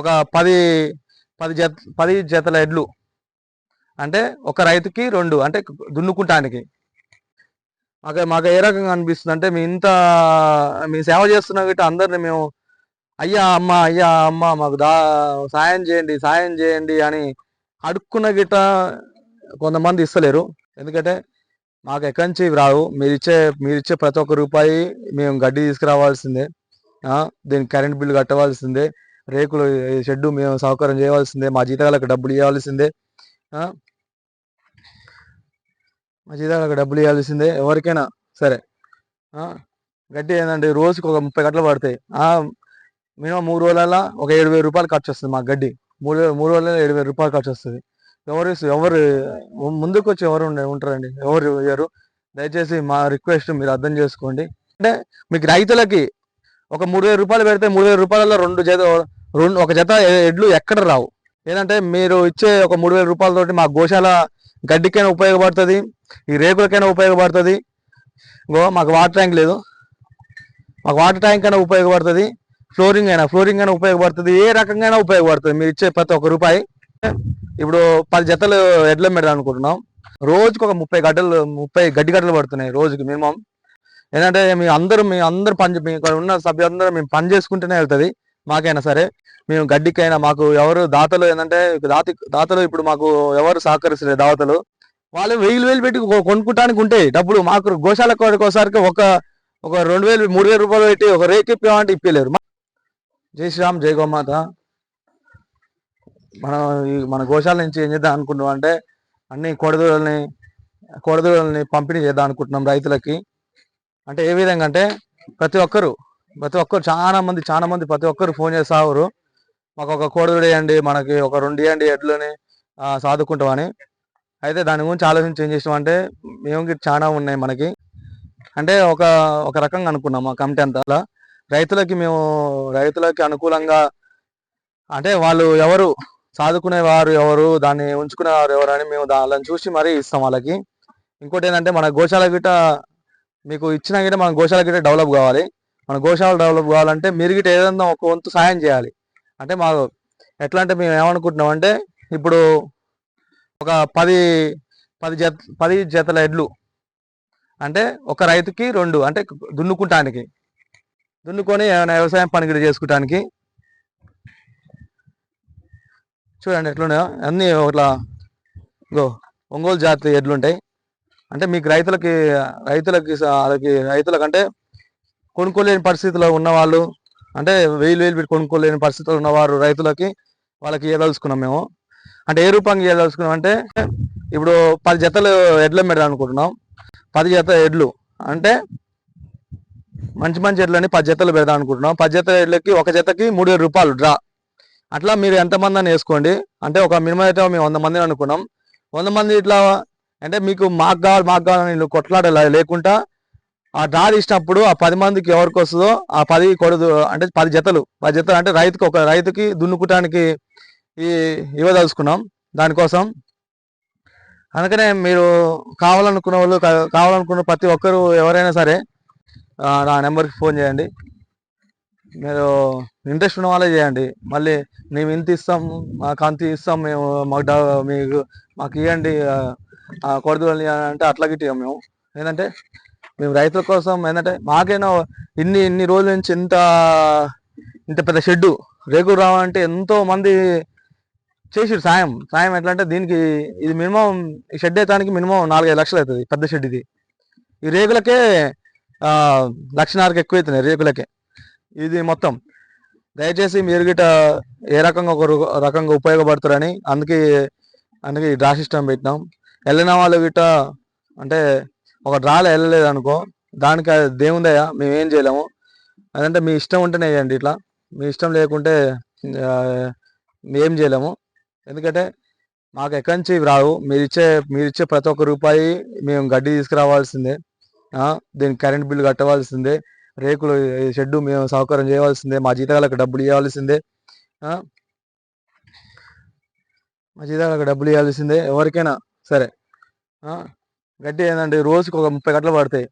ఒక పది పది జత పది జతల ఎడ్లు. అంటే ఒక రైతుకి రెండు అంటే దున్నుకుంటానికి. మాకు మాకు ఏ రకంగా అనిపిస్తుంది అంటే మీ ఇంత మీ సేవ చేస్తున్న గిట్ట అందరిని మేము అయ్యా అమ్మ అయ్యా అమ్మ మాకు దా సాయం చేయండి సాయం చేయండి అని అడుక్కున్న గిట్ట కొంతమంది ఇస్తలేరు. ఎందుకంటే మాకు ఎక్కడి నుంచి రావు. మీరు ఇచ్చే మీరు ఇచ్చే ప్రతి ఒక్క రూపాయి మేము గడ్డి తీసుకురావాల్సిందే. దీనికి కరెంట్ బిల్లు కట్టవలసిందే. రేకులు ఈ షెడ్డు మేము సౌకర్యం చేయవలసిందే మా జీతాలకు డబ్బులు ఇవ్వాల్సిందే మా జీతాలకు డబ్బులు ఇవ్వాల్సిందే ఎవరికైనా సరే గడ్డి ఏంటంటే రోజుకి ఒక ముప్పై గంటలు పడతాయి. మినిమం మూడు రోజులలో ఒక ఏడు వేల రూపాయలు ఖర్చు వస్తుంది మా గడ్డి. మూడు వేల మూడు రోజులలో ఏడు వేల రూపాయలు ఖర్చు వస్తుంది. ఎవరు ఎవరు ముందుకు వచ్చి ఎవరు ఉండే ఉంటారండి? ఎవరు ఇవ్వరు దయచేసి మా రిక్వెస్ట్ మీరు అర్థం చేసుకోండి. అంటే మీకు రైతులకి ఒక మూడు వేల రూపాయలు పెడితే మూడు వేల రూపాయలలో రెండు జత రెండు ఒక జత ఎడ్లు ఎక్కడ రావు. ఏంటంటే మీరు ఇచ్చే ఒక మూడు వేల రూపాయలతోటి మా గోశాల గడ్డికైనా ఉపయోగపడుతుంది ఈ రేకులకైనా ఉపయోగపడుతుంది. గో మాకు వాటర్ ట్యాంక్ లేదు. మాకు వాటర్ ట్యాంక్ అయినా ఉపయోగపడుతుంది ఫ్లోరింగ్ అయినా ఫ్లోరింగ్ అయినా ఉపయోగపడుతుంది ఏ రకంగా ఉపయోగపడుతుంది. మీరు ఇచ్చే ప్రతి ఒక్క రూపాయి. ఇప్పుడు పది జతలు ఎడ్ల పెడదాం అనుకుంటున్నాం. రోజుకు ఒక ముప్పై గడ్డలు ముప్పై గడ్డి గడ్డలు పడుతున్నాయి రోజుకి మినిమం. ఏంటంటే మీ అందరూ మీ అందరు పని ఇక్కడ ఉన్న సభ్యులందరూ మేము పని చేసుకుంటూనే వెళ్తుంది మాకైనా సరే. మేము గడ్డికైనా మాకు ఎవరు దాతలు ఏంటంటే దాతి దాతలు ఇప్పుడు మాకు ఎవరు సహకరిస్తలేదు దాతలు వాళ్ళు వెయ్యి వేలు పెట్టి కొనుక్కుంటానికి ఉంటాయి. డబ్బులు మాకు గోశాల కోసరికి ఒక ఒక రెండు వేలు మూడు వేల రూపాయలు పెట్టి ఒక రేక్ ఇప్పామంటే ఇప్పలేరు జై శ్రీరామ్ జై గోమాత. మనం మన గోశాల నుంచి ఏం చేద్దాం అనుకుంటున్నాం అంటే అన్ని కొడదూడల్ని కొడదూడల్ని పంపిణీ చేద్దాం అనుకుంటున్నాం రైతులకి. అంటే ఏ విధంగా అంటే ప్రతి ఒక్కరు ప్రతి ఒక్కరు చాలా మంది చాలా మంది ప్రతి ఒక్కరు ఫోన్ చేస్తారు మాకు ఒక కోడలు వేయండి మనకి ఒక రెండు వేయండి ఎడ్లని సాదుకుంటామని. అయితే దాని గురించి ఆలోచించి ఏం చేసినాం అంటే మేము గిట్ల చాలా ఉన్నాయి మనకి. అంటే ఒక ఒక రకంగా అనుకున్నాం మా కమిటీ అంతా. రైతులకి మేము రైతులకి అనుకూలంగా అంటే వాళ్ళు ఎవరు సాదుకునేవారు ఎవరు దాన్ని ఉంచుకునేవారు ఎవరు అని మేము దాని చూసి మరీ ఇస్తాం వాళ్ళకి. ఇంకోటి ఏంటంటే మన గోశాల గిట్ట మీకు ఇచ్చిన గిట్ట మన గోశాల గిట్ట డెవలప్ కావాలి. మన గోశాల డెవలప్ కావాలంటే మీరు గిట్ట ఏదైనా ఒక వంతు సాయం చేయాలి. అంటే మాకు ఎట్లా అంటే మేము ఏమనుకుంటున్నాం అంటే ఇప్పుడు ఒక పది పది జత పది జతల ఎడ్లు. అంటే ఒక రైతుకి రెండు అంటే దున్నుకుంటానికి. దున్నుకొని ఏమైనా వ్యవసాయం పనిగిడి చేసుకోవటానికి చూడండి ఎట్లున్నాయో. అన్నీ ఇట్లా గో ఒంగోలు జాతి ఎడ్లుంటాయి. అంటే మీకు రైతులకి రైతులకి వాళ్ళకి రైతులకంటే కొనుక్కోలేని పరిస్థితిలో ఉన్నవాళ్ళు అంటే వేలు వేలు పెట్టి కొనుక్కోలేని పరిస్థితులు ఉన్నవారు రైతులకి వాళ్ళకి ఇవ్వదలుచుకున్నాం మేము. అంటే ఏ రూపంగా ఇవ్వదలుచుకున్నాం అంటే ఇప్పుడు పది జతలు ఎడ్ల పెడదాం అనుకుంటున్నాం. పది జత ఎడ్లు. అంటే మంచి మంచి ఎడ్లని పది జతలు పెడదాం అనుకుంటున్నాం. పది జతల ఎడ్లకి ఒక జతకి మూడు వేల రూపాయలు డ్రా. అట్లా మీరు ఎంతమంది అని వేసుకోండి. అంటే ఒక మినిమం అయితే మేము వంద మందిని అనుకున్నాం. వంద మంది ఇట్లా అంటే మీకు మాకు కావాలి మాకు కావాలని నువ్వు కొట్లాట లేకుండా ఆ డ్రా ఇచ్చినప్పుడు ఆ పది మందికి ఎవరికి వస్తుందో ఆ పది కొడదు అంటే పది జతలు. పది జతలు అంటే రైతుకి ఒక రైతుకి దున్నుకోవటానికి ఈ ఇవ్వదలుచుకున్నాం దానికోసం. అందుకనే మీరు కావాలనుకున్న వాళ్ళు కావాలనుకున్న ప్రతి ఒక్కరు ఎవరైనా సరే నా నెంబర్కి ఫోన్ చేయండి. మీరు ఇంట్రెస్ట్ ఉన్న వాళ్ళే చేయండి. మళ్ళీ మేము ఇంత ఇస్తాం మాకు అంత ఇస్తాం మేము మాకు మీకు మాకు ఇవ్వండి కొడదులని అంటే అట్లా గిట్టి మేము. ఏంటంటే మేము రైతుల కోసం ఏంటంటే మాకైనా ఇన్ని ఇన్ని రోజుల నుంచి ఇంత ఇంత పెద్ద షెడ్డు రేగు రావాలంటే ఎంతో మంది చేసిరు సాయం. సాయం ఎట్లా అంటే దీనికి ఇది మినిమం ఈ షెడ్ అయితే మినిమం నాలుగైదు లక్షలు అవుతుంది పెద్ద షెడ్ ఇది. ఈ రేగులకే ఆ, లక్షన్నరకు ఎక్కువ అవుతున్నాయి రేకులకే. ఇది మొత్తం. దయచేసి మీరు గిట ఏ రకంగా ఒక రు- రకంగా ఉపయోగపడతారని అందుకే అందుకే ఈ డ్రా సిస్టమ్ పెట్టినాం. వెళ్ళిన వాళ్ళు గిట్ట అంటే ఒక డ్రాలో వెళ్ళలేదు అనుకో దానికి దేవుందయ్యా మేము ఏం చేయలేము. అదంటే మీ ఇష్టం ఉంటేనే చేయండి ఇట్లా. మీ ఇష్టం లేకుంటే ఏం చేయలేము. ఎందుకంటే మాకు ఎక్కడి నుంచి రావు. మీరు ఇచ్చే మీరు ఇచ్చే ప్రతి ఒక్క రూపాయి మేము గడ్డి తీసుకురావాల్సిందే. దీని కరెంట్ బిల్లు కట్టవలసిందే. రేకులు షెడ్డు మేము సౌకర్యం చేయవలసిందే. మా జీతాలకు డబ్బులు ఇవ్వాల్సిందే. మా జీతాలకు డబ్బులు ఇవ్వాల్సిందే. ఎవరికైనా సరే. గడ్డి ఏంటంటే రోజుకి ఒక ముప్పై గంటలు పడతాయి.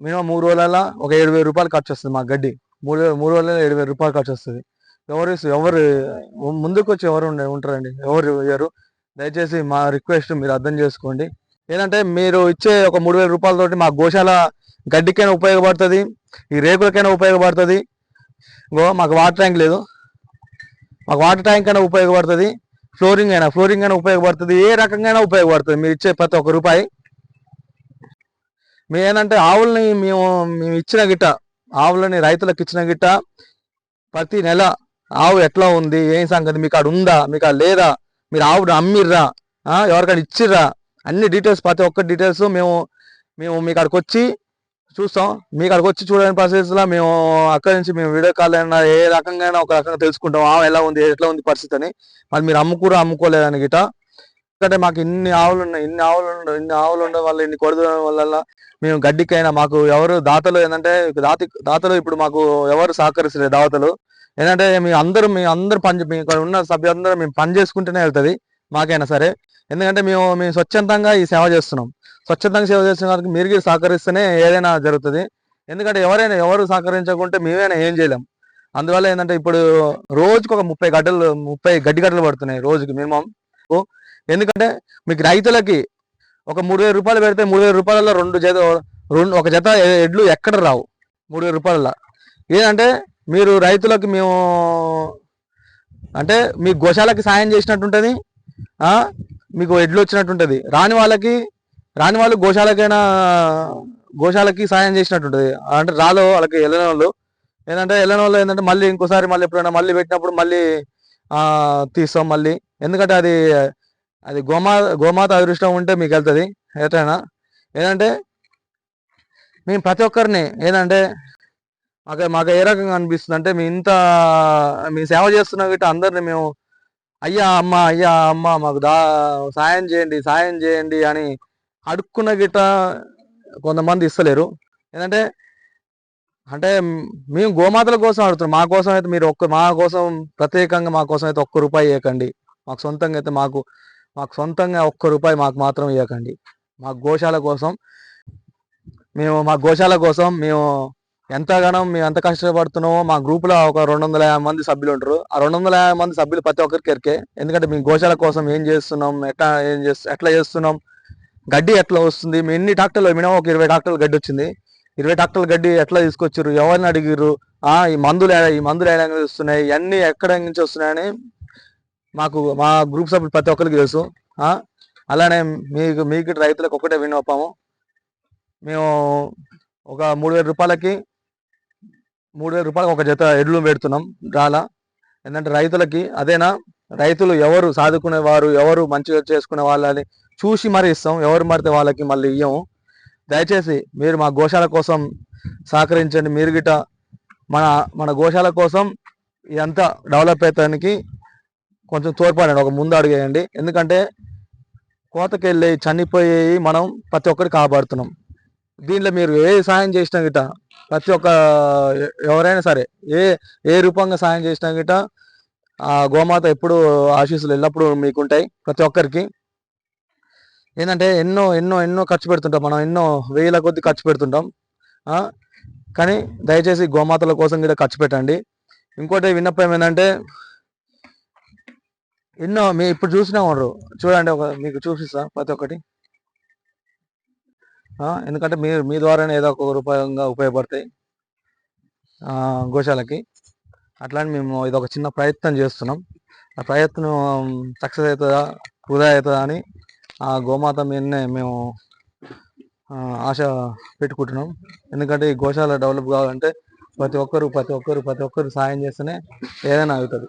మినిమం మూడు రోజులలో ఒక ఏడు వేల రూపాయలు ఖర్చు వస్తుంది మాకు గడ్డి. మూడు మూడు రోజుల ఏడు వేల రూపాయలు ఖర్చు వస్తుంది ఎవరు ఎవరు ముందుకు వచ్చి ఎవరు ఉంటారండి? ఎవరు ఇయ్యరు? దయచేసి మా రిక్వెస్ట్ మీరు అర్థం చేసుకోండి. ఏంటంటే మీరు ఇచ్చే ఒక మూడు వేల రూపాయలతోటి మా గోశాల గడ్డికైనా ఉపయోగపడుతుంది ఈ రేకులకైనా ఉపయోగపడుతుంది. గో మాకు వాటర్ ట్యాంక్ లేదు. మాకు వాటర్ ట్యాంక్ అయినా ఉపయోగపడుతుంది. ఫ్లోరింగ్ అయినా ఫ్లోరింగ్ అయినా ఉపయోగపడుతుంది. ఏ రకంగా ఉపయోగపడుతుంది? మీరు ఇచ్చే ప్రతి ఒక్క రూపాయి. మేము ఏంటంటే ఆవులని మేము మేము ఇచ్చిన గిట్ట ఆవులని రైతులకు ఇచ్చిన గిట్ట ప్రతి నెల ఆవు ఎట్లా ఉంది ఏం సంగతి మీకు ఆడ ఉందా మీకు ఆడ లేదా మీరు ఆవును అమ్మిర్రా ఎవరికైనా ఇచ్చిర్రా? అన్ని డీటెయిల్స్ ప్రతి ఒక్క డీటెయిల్స్ మేము మేము మీకు అక్కడికి వచ్చి చూస్తాం. మీ అక్కడికి వచ్చి చూడని పరిస్థితుల్లో మేము అక్కడి నుంచి మేము వీడియో కాల్ అయినా ఏ రకంగా అయినా ఒక రకంగా తెలుసుకుంటాం. ఆమె ఎలా ఉంది ఎట్లా ఉంది పరిస్థితి అని మరి మీరు అమ్ముకురా అమ్ముకోలేదని గిట. ఎందుకంటే మాకు ఇన్ని ఆవులు ఉన్నాయి ఇన్ని ఆవులు ఇన్ని ఆవులు ఉండడం వల్ల ఇన్ని కొడదడం వల్ల మేము గడ్డికైనా మాకు ఎవరు దాతలు ఏంటంటే దాతి దాతలు ఇప్పుడు మాకు ఎవరు సహకరిస్తలేదు దాతలు ఏంటంటే మేము అందరూ మేము అందరూ పని మేము ఇక్కడ ఉన్న సభ్యులందరూ మేము పని చేసుకుంటేనే వెళ్తుంది. మాకైనా సరే. ఎందుకంటే మేము మేము స్వచ్ఛందంగా ఈ సేవ చేస్తున్నాం. స్వచ్ఛందంగా సేవ చేసిన వారికి మీరు సహకరిస్తేనే ఏదైనా జరుగుతుంది. ఎందుకంటే ఎవరైనా ఎవరు సహకరించకుంటే మేమైనా ఏం చేయలేం. అందువల్ల ఏంటంటే ఇప్పుడు రోజుకు ఒక ముప్పై గడ్డలు ముప్పై గడ్డి గడ్డలు పడుతున్నాయి రోజుకి మినిమం. ఎందుకంటే మీకు రైతులకి ఒక మూడు వేల రూపాయలు పెడితే మూడు వేల రూపాయలలో రెండు జత రెండు ఒక జత ఎడ్లు ఎక్కడ రావు. మూడు వేల రూపాయల. ఏంటంటే మీరు రైతులకు మేము అంటే మీ గోశాలకి సాయం చేసినట్టు ఉంటుంది. మీకు ఎడ్లు వచ్చినట్టు ఉంటుంది రాని వాళ్ళకి రాని వాళ్ళు గోశాలకైనా గోశాలకి సాయం చేసినట్టు ఉంటుంది అంటే రాలో వాళ్ళకి వెళ్ళిన వాళ్ళు. ఏంటంటే వెళ్ళిన వాళ్ళు ఏంటంటే మళ్ళీ ఇంకోసారి మళ్ళీ ఎప్పుడైనా మళ్ళీ పెట్టినప్పుడు మళ్ళీ తీస్తాం మళ్ళీ. ఎందుకంటే అది అది గోమా గోమాత అదృష్టం ఉంటే మీకు వెళ్తుంది. ఎట్లయినా. ఏంటంటే మేము ప్రతి ఒక్కరిని ఏంటంటే మాకు మాకు ఏ రకంగా అనిపిస్తుంది అంటే మీ ఇంత మీ సేవ చేస్తున్న గిట్ట అందరిని మేము అయ్యా అమ్మ అయ్యా అమ్మ మాకు దా సాయం చేయండి సాయం చేయండి అని అడుక్కున్న గిట్ట కొంతమంది ఇస్తలేరు. ఏంటంటే అంటే మేము గోమాతల కోసం అడుగుతున్నాం. మా కోసం అయితే మీరు ఒక్క మా కోసం ప్రత్యేకంగా మా కోసం అయితే ఒక్క రూపాయి ఇవ్వకండి మాకు సొంతంగా అయితే మాకు మాకు సొంతంగా ఒక్క రూపాయి మాకు మాత్రం ఇవ్వకండి మా గోశాల కోసం మేము మా గోశాల కోసం మేము ఎంతగానో మేము ఎంత కష్టపడుతున్నామో మా గ్రూపులో ఒక రెండు వందల యాభై మంది సభ్యులు ఉంటారు ఆ రెండు వందల యాభై మంది సభ్యులు ప్రతి ఒక్కరికి ఎరికే. ఎందుకంటే మేము గోశాల కోసం ఏం చేస్తున్నాం ఎట్లా ఏం చేస్తు ఎట్లా చేస్తున్నాం గడ్డి ఎట్లా వస్తుంది? మీ ఎన్ని ట్రాక్టర్లు మినిమం ఒక ఇరవై ట్రాక్టర్లు గడ్డి వచ్చింది. ఇరవై ట్రాక్టర్ల గడ్డి ఎట్లా తీసుకొచ్చారు ఎవరిని అడిగిర్రు? ఆ ఈ మందులు ఈ మందులు ఏ రకంగా వస్తున్నాయి? ఇవన్నీ ఎక్కడ నుంచి వస్తున్నాయని మాకు మా గ్రూప్ సభ్యులు ప్రతి ఒక్కరికి తెలుసు. అలానే మీకు మీకు రైతులకు ఒకటే విన్నపము. మేము ఒక మూడు వేల రూపాయలకి మూడు వేల రూపాయలకు ఒక జత ఎడ్లు పెడుతున్నాం రాలా. ఎందుకంటే రైతులకి అదేనా? రైతులు ఎవరు సాదుకునే వారు ఎవరు మంచిగా చేసుకునే వాళ్ళని చూసి మరి ఇస్తాం ఎవరు మరితే వాళ్ళకి మళ్ళీ ఇయ్యము. దయచేసి మీరు మా గోశాల కోసం సహకరించండి. మీరు గిట మన మన గోశాల కోసం ఇదంతా డెవలప్ అవుతానికి కొంచెం తోడ్పడండి ఒక ముందు అడిగేయండి. ఎందుకంటే కోతకెళ్ళి చనిపోయి మనం ప్రతి ఒక్కరికి కాపాడుతున్నాం. దీంట్లో మీరు ఏ సాయం చేసినా గిట ప్రతి ఒక్క ఎవరైనా సరే ఏ ఏ రూపంగా సాయం చేసినా గిట ఆ గోమాత ఎప్పుడు ఆశీస్సులు ఎల్లప్పుడూ మీకుంటాయి ప్రతి ఒక్కరికి. ఏంటంటే ఎన్నో ఎన్నో ఎన్నో ఖర్చు పెడుతుంటాం మనం ఎన్నో వేల కొద్ది ఖర్చు పెడుతుంటాం. కానీ దయచేసి గోమాతల కోసం కూడా ఖర్చు పెట్టండి. ఇంకోటి విన్నపం ఏంటంటే ఎన్నో మీ ఇప్పుడు చూసినా ఉండరు చూడండి ఒక మీకు చూపిస్తా ప్రతి ఒక్కటి. ఎందుకంటే మీరు మీ ద్వారానే ఏదో ఒక రూపాయంగా ఉపయోగపడతాయి గోశాలకి. అట్లానే మేము ఇది ఒక చిన్న ప్రయత్నం చేస్తున్నాం. ఆ ప్రయత్నం సక్సెస్ అవుతుందా వృధా అవుతుందా అని ఆ గోమాత మీదనే మేము ఆశ పెట్టుకుంటున్నాం. ఎందుకంటే ఈ గోశాల డెవలప్ కావాలంటే ప్రతి ఒక్కరు ప్రతి ఒక్కరు ప్రతి ఒక్కరు సాయం చేస్తేనే ఏదైనా అవుతుంది.